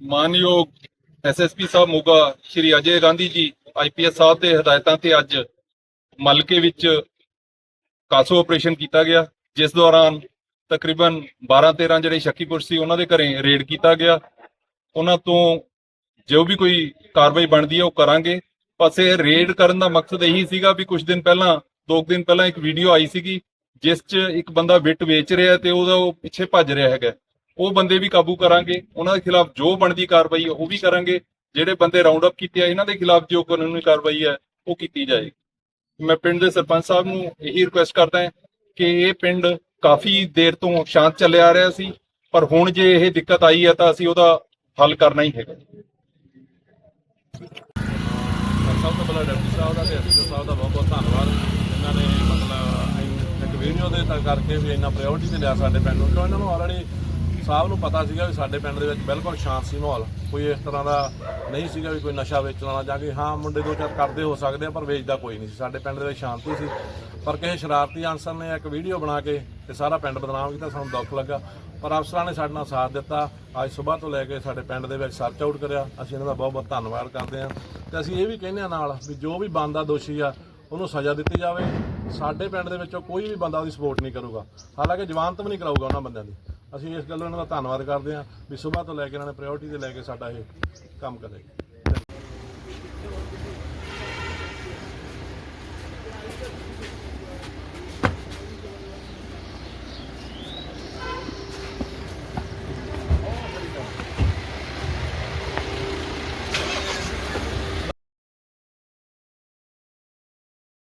ਮਾਨਯੋਗ ਐਸਐਸਪੀ ਸਾਹਿਬ ਮੋਗਾ ਸ਼੍ਰੀ ਅਜੇ ਗਾਂਧੀ ਜੀ ਆਈਪੀਐਸ ਸਾਹਿਬ ਦੇ ਹਦਾਇਤਾਂ ਤੇ ਅੱਜ ਮਲਕੇ ਵਿੱਚ ਕਾਸੋ ਆਪਰੇਸ਼ਨ ਕੀਤਾ ਗਿਆ, ਜਿਸ ਦੌਰਾਨ ਤਕਰੀਬਨ 12-13 ਜਿਹੜੇ ਸ਼ੱਕੀ ਪੁਰਸ਼ ਸੀ, ਉਹਨਾਂ ਦੇ ਘਰੇ ਰੇਡ ਕੀਤਾ ਗਿਆ। ਉਹਨਾਂ ਤੋਂ ਜੋ ਵੀ ਕੋਈ ਕਾਰਵਾਈ ਬਣਦੀ ਹੈ ਉਹ ਕਰਾਂਗੇ। ਬਸ ਇਹ ਰੇਡ ਕਰਨ ਦਾ ਮਕਸਦ ਇਹੀ ਸੀਗਾ ਵੀ ਕੁਝ ਦਿਨ ਪਹਿਲਾਂ, ਦੋ ਕੁ ਦਿਨ ਪਹਿਲਾਂ ਇੱਕ ਵੀਡੀਓ ਆਈ ਸੀਗੀ, ਜਿਸ 'ਚ ਇੱਕ ਬੰਦਾ ਵਿਟ ਵੇਚ ਰਿਹਾ ਤੇ ਉਹਦਾ ਉਹ ਪਿੱਛੇ ਭੱਜ ਰਿਹਾ ਹੈਗਾ। ਉਹ ਬੰਦੇ ਵੀ ਕਾਬੂ ਕਰਾਂਗੇ, ਉਹਨਾਂ ਦੇ ਖਿਲਾਫ ਜੋ ਬਣਦੀ ਕਾਰਵਾਈ ਹੈ, ਉਹ ਵੀ ਕਰਾਂਗੇ। ਜਿਹੜੇ ਬੰਦੇ ਰਾਉਂਡ ਅਪ ਕੀਤੇ ਆ, ਇਹਨਾਂ ਦੇ ਖਿਲਾਫ ਜੋ ਕਾਨੂੰਨੀ ਕਾਰਵਾਈ ਹੈ, ਉਹ ਕੀਤੀ ਜਾਏਗੀ। ਮੈਂ ਪਿੰਡ ਦੇ ਸਰਪੰਚ ਸਾਹਿਬ ਨੂੰ ਇਹੀ ਰਿਕੁਐਸਟ ਕਰਦਾ ਹਾਂ ਕਿ ਇਹ ਪਿੰਡ ਕਾਫੀ ਦੇਰ ਤੋਂ ਸ਼ਾਂਤ ਚੱਲਿਆ ਆ ਰਿਹਾ ਸੀ, ਪਰ ਹੁਣ ਜੇ ਇਹ ਦਿੱਕਤ ਆਈ ਹੈ, ਤਾਂ ਅਸੀਂ ਉਹਦਾ ਹੱਲ ਕਰਨਾ ਹੀ ਹੈਗਾ। ਸਭ ਤੋਂ ਪਹਿਲਾਂ ਡਿਪਟੀ ਸਾਹਿਬ ਦਾ ਤੇ ਐਸਪੀ ਸਾਹਿਬ ਦਾ ਬਹੁਤ ਬਹੁਤ ਧੰਨਵਾਦ। ਇਹਨਾਂ ਨੇ ਮਤਲਬ ਇੱਕ ਵੀਡੀਓ ਦੇ ਤਾਂ ਕਰਕੇ ਵੀ ਇੰਨਾ ਪ੍ਰਾਇੋਰਟੀ ਤੇ ਲਿਆ ਸਾਡੇ ਪਿੰਡ ਨੂੰ। ਕਿਉਂ ਇਹਨਾਂ ਨੂੰ ਆਲਰੇਡੀ ਸਾਹਿਬ ਨੂੰ ਪਤਾ ਸੀਗਾ ਵੀ ਸਾਡੇ ਪਿੰਡ ਦੇ ਵਿੱਚ ਬਿਲਕੁਲ ਸ਼ਾਂਤ ਸੀ ਮਾਹੌਲ, ਕੋਈ ਇਸ ਤਰ੍ਹਾਂ ਦਾ ਨਹੀਂ ਸੀਗਾ ਵੀ ਕੋਈ ਨਸ਼ਾ ਵੇਚਣ ਵਾਲਾ ਜਾਂ ਕਿ ਹਾਂ ਮੁੰਡੇ ਦੋ ਚਾਰ ਕਰਦੇ ਹੋ ਸਕਦੇ ਆ, ਪਰ ਵੇਚਦਾ ਕੋਈ ਨਹੀਂ ਸੀ। ਸਾਡੇ ਪਿੰਡ ਦੇ ਵਿੱਚ ਸ਼ਾਂਤੀ ਸੀ। ਪਰ ਕਿਸੇ ਸ਼ਰਾਰਤੀ ਅਨਸਰ ਨੇ ਇੱਕ ਵੀਡੀਓ ਬਣਾ ਕੇ ਤੇ ਸਾਰਾ ਪਿੰਡ ਬਦਨਾਮ ਕੀਤਾ, ਸਾਨੂੰ ਦੁੱਖ ਲੱਗਾ। ਪਰ ਅਫਸਰਾਂ ਨੇ ਸਾਡੇ ਨਾਲ ਸਾਥ ਦਿੱਤਾ। ਅੱਜ ਸਵੇਰ ਤੋਂ ਲੈ ਕੇ ਸਾਡੇ ਪਿੰਡ ਦੇ ਵਿੱਚ ਸਰਚ ਆਊਟ ਕਰਿਆ। ਅਸੀਂ ਇਹਨਾਂ ਦਾ ਬਹੁਤ ਬਹੁਤ ਧੰਨਵਾਦ ਕਰਦੇ ਹਾਂ। ਤੇ ਅਸੀਂ ਇਹ ਵੀ ਕਹਿੰਦੇ ਹਾਂ ਨਾਲ ਵੀ ਜੋ ਵੀ ਬੰਦਾ ਦੋਸ਼ੀ ਆ, ਉਹਨੂੰ ਸਜ਼ਾ ਦਿੱਤੀ ਜਾਵੇ। ਸਾਡੇ ਪਿੰਡ ਦੇ ਵਿੱਚੋਂ ਕੋਈ ਵੀ ਬੰਦਾ ਉਹਦੀ ਸਪੋਰਟ ਨਹੀਂ ਕਰੂਗਾ। ਹਾਲਾਂਕਿ ਜ਼ਮਾਨਤ ਵੀ ਨਹੀਂ ਕਰਾਊਗਾ ਉਹਨਾਂ ਬੰਦਿਆਂ ਦੀ। ਅਸੀਂ ਇਸ ਗੱਲੋਂ ਇਹਨਾਂ ਦਾ ਧੰਨਵਾਦ ਕਰਦੇ ਹਾਂ ਵੀ ਸਵੇਰ ਤੋਂ ਲੈ ਕੇ ਇਹਨਾਂ ਨੇ ਪ੍ਰਾਇੋਰਟੀ ਤੇ ਲੈ ਕੇ ਸਾਡਾ ਇਹ ਕੰਮ ਕਰੇ